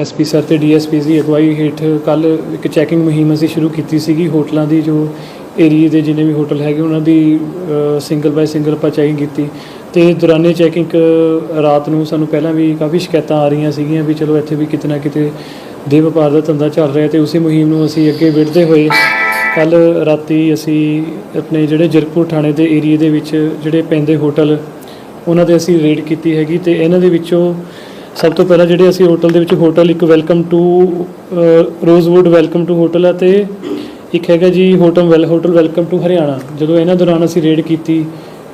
SP sir ਤੇ DSP ਦੀ ਅਗਵਾਈ ਹੇਠ ਕੱਲ ਇੱਕ ਚੈਕਿੰਗ ਮੁਹਿੰਮ ਅਸੀਂ ਸ਼ੁਰੂ ਕੀਤੀ ਸੀਗੀ ਹੋਟਲਾਂ ਦੀ, ਜੋ ਏਰੀਏ ਦੇ ਜਿੰਨੇ ਵੀ ਹੋਟਲ ਹੈਗੇ ਉਹਨਾਂ ਦੀ ਸਿੰਗਲ ਬਾਈ ਸਿੰਗਲ ਆਪਾਂ ਚੈਕਿੰਗ ਕੀਤੀ। ਤੇ ਦੌਰਾਨੇ ਚੈਕਿੰਗ ਰਾਤ ਨੂੰ ਸਾਨੂੰ ਪਹਿਲਾਂ ਵੀ ਕਾਫੀ ਸ਼ਿਕਾਇਤਾਂ ਆ ਰਹੀਆਂ ਸੀਗੀਆਂ ਵੀ ਚਲੋ ਇੱਥੇ ਵੀ ਕਿਤੇ ਨਾ ਕਿਤੇ ਦੇ ਵਪਾਰ ਦਾ ਧੰਦਾ ਚੱਲ ਰਿਹਾ ਤੇ ਉਸੇ ਮੁਹਿੰਮ ਨੂੰ ਅਸੀਂ ਅੱਗੇ ਵਧਦੇ ਹੋਏ ਕੱਲ ਰਾਤੀ ਅਸੀਂ ਆਪਣੇ ਜਿਹੜੇ ਜਰਕਪੁਰ ਥਾਣੇ ਦੇ ਏਰੀਏ ਦੇ ਵਿੱਚ ਜਿਹੜੇ ਪੈਂਦੇ ਹੋਟਲ, ਉਹਨਾਂ ਤੇ ਅਸੀਂ ਰੇਡ ਕੀਤੀ ਹੈਗੀ ਤੇ ਇਹਨਾਂ ਦੇ ਵਿੱਚੋਂ ਸਭ ਤੋਂ ਪਹਿਲਾਂ ਜਿਹੜੇ ਅਸੀਂ ਹੋਟਲ ਦੇ ਵਿੱਚ ਹੋਟਲ, ਇੱਕ welcome to Rosewood welcome to hotel ਹੈ ਤੇ ਇੱਕ ਹੈਗਾ ਜੀ hotel well hotel welcome to Haryana. ਜਦੋਂ ਇਹਨਾਂ ਦੌਰਾਨ ਅਸੀਂ ਰੇਡ ਕੀਤੀ,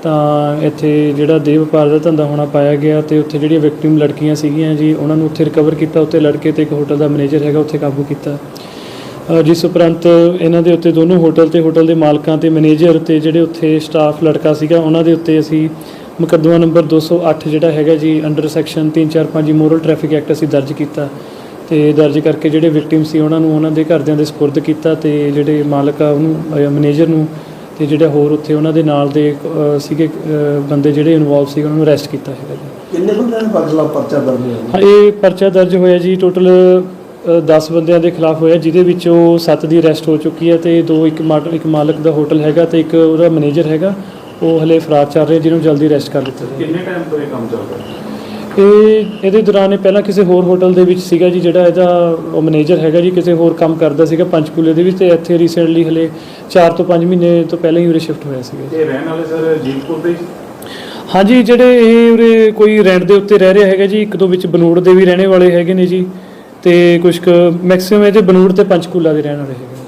ਤਾਂ ਇੱਥੇ ਜਿਹੜਾ ਦੇਹ ਵਪਾਰ ਦਾ ਧੰਦਾ ਹੋਣਾ ਪਾਇਆ ਗਿਆ ਤੇ ਉੱਥੇ ਜਿਹੜੀਆਂ ਵਿਕਟਿਮ ਲੜਕੀਆਂ ਸੀਗੀਆਂ ਜੀ, ਉਹਨਾਂ ਨੂੰ ਉੱਥੇ ਰਿਕਵਰ ਕੀਤਾ। ਉੱਥੇ ਲੜਕੇ ਤੇ ਇੱਕ ਹੋਟਲ ਦਾ ਮੈਨੇਜਰ ਹੈਗਾ, ਉੱਥੇ ਕਾਬੂ ਕੀਤਾ। ਜਿਸ ਉਪਰੰਤ ਇਹਨਾਂ ਦੇ ਉੱਤੇ ਦੋਨੋਂ ਹੋਟਲ ਤੇ ਹੋਟਲ ਦੇ ਮਾਲਕਾਂ ਤੇ ਮੈਨੇਜਰ ਤੇ ਜਿਹੜੇ ਉੱਥੇ ਸਟਾਫ ਲੜਕਾ ਸੀਗਾ, ਉਹਨਾਂ ਦੇ ਉੱਤੇ ਅਸੀਂ ਮੁਕੱਦਮਾ ਨੰਬਰ 208 ਜਿਹੜਾ ਹੈਗਾ ਜੀ under section 345 moral traffic act ਅਸੀਂ ਦਰਜ ਕੀਤਾ। ਤੇ ਦਰਜ ਕਰਕੇ ਜਿਹੜੇ ਵਿਕਟਿਮ ਸੀ ਉਹਨਾਂ ਨੂੰ ਉਹਨਾਂ ਦੇ ਘਰਦਿਆਂ ਦੇ ਸਪੁਰਦ ਕੀਤਾ ਤੇ ਜਿਹੜੇ ਮਾਲਕ ਆ ਉਹਨੂੰ ਮੈਨੇਜਰ ਨੂੰ ਤੇ ਜਿਹੜੇ ਹੋਰ ਉੱਥੇ ਉਹਨਾਂ ਦੇ ਨਾਲ ਦੇ ਸੀਗੇ ਬੰਦੇ ਜਿਹੜੇ ਇਨਵੋਲਵ ਸੀ ਉਹਨਾਂ ਨੂੰ ਅਰੈਸਟ ਕੀਤਾ ਹੈਗਾ ਜੀ। ਕਿੰਨੇ ਬੰਦਿਆਂ ਨੇ ਪਰਚਾ ਪਰਚਾ ਦਰਜ ਹੋਇਆ ਹਾਂ ਇਹ ਪਰਚਾ ਦਰਜ ਹੋਇਆ ਜੀ ਟੋਟਲ 10 ਬੰਦਿਆਂ ਦੇ ਖਿਲਾਫ ਹੋਇਆ ਜਿਹਦੇ ਵਿੱਚੋਂ 7 ਦੀ ਅਰੈਸਟ ਹੋ ਚੁੱਕੀ ਹੈ ਤੇ ਦੋ ਇੱਕ ਮਾਲਕ ਦਾ ਹੋਟਲ ਹੈਗਾ ਤੇ ਇੱਕ ਉਹਦਾ ਮੈਨੇਜਰ ਹੈਗਾ। ਉਹ ਹਲੇ ਫਰਾਰ ਚੱਲ ਰਿਹਾ ਜਿਹਨੂੰ ਜਲਦੀ ਅਰੈਸਟ ਕਰ ਲਿੱਤਾ ਜਾਵੇ। ਕਿੰਨੇ ਟਾਈਮ ਤੋਂ ਇਹ ਕੰਮ ਚੱਲ ਰਿਹਾ? ਇਹ ਇਹਦੇ ਦੌਰਾਨ ਇਹ ਪਹਿਲਾਂ ਕਿਸੇ ਹੋਰ ਹੋਟਲ ਦੇ ਵਿੱਚ ਸੀਗਾ ਜੀ ਜਿਹੜਾ ਇਹਦਾ ਉਹ ਮੈਨੇਜਰ ਹੈਗਾ ਜੀ ਕਿਸੇ ਹੋਰ ਕੰਮ ਕਰਦਾ ਸੀਗਾ ਪੰਚਕੂਲੇ ਦੇ ਵਿੱਚ ਤੇ ਇੱਥੇ ਰੀਸੈਂਟਲੀ ਹਲੇ 4 ਤੋਂ 5 ਮਹੀਨੇ ਤੋਂ ਪਹਿਲਾਂ ਹੀ ਉਰੇ ਸ਼ਿਫਟ ਹੋਇਆ ਸੀਗਾ ਇਹ ਰਹਿਣ ਵਾਲੇ ਸਰ ਜੀਤਪੁਰ ਦੇ? ਹਾਂਜੀ ਜਿਹੜੇ ਇਹ ਉਰੇ ਕੋਈ ਰੈਂਟ ਦੇ ਉੱਤੇ ਰਹਿ ਰਿਹਾ ਹੈਗਾ ਜੀ ਇੱਕ ਦੋ ਵਿੱਚ ਬਨੂੜ ਦੇ ਵੀ ਰਹਿਣੇ ਵਾਲੇ ਹੈਗੇ ਨੇ ਜੀ ਤੇ ਕੁਝ ਕੁ ਮੈਕਸਿਮਮ ਇਹਦੇ ਬਨੂੜ ਤੇ ਪੰਚਕੂਲਾ ਦੇ ਰਹਿਣ ਵਾਲੇ ਹੈਗੇ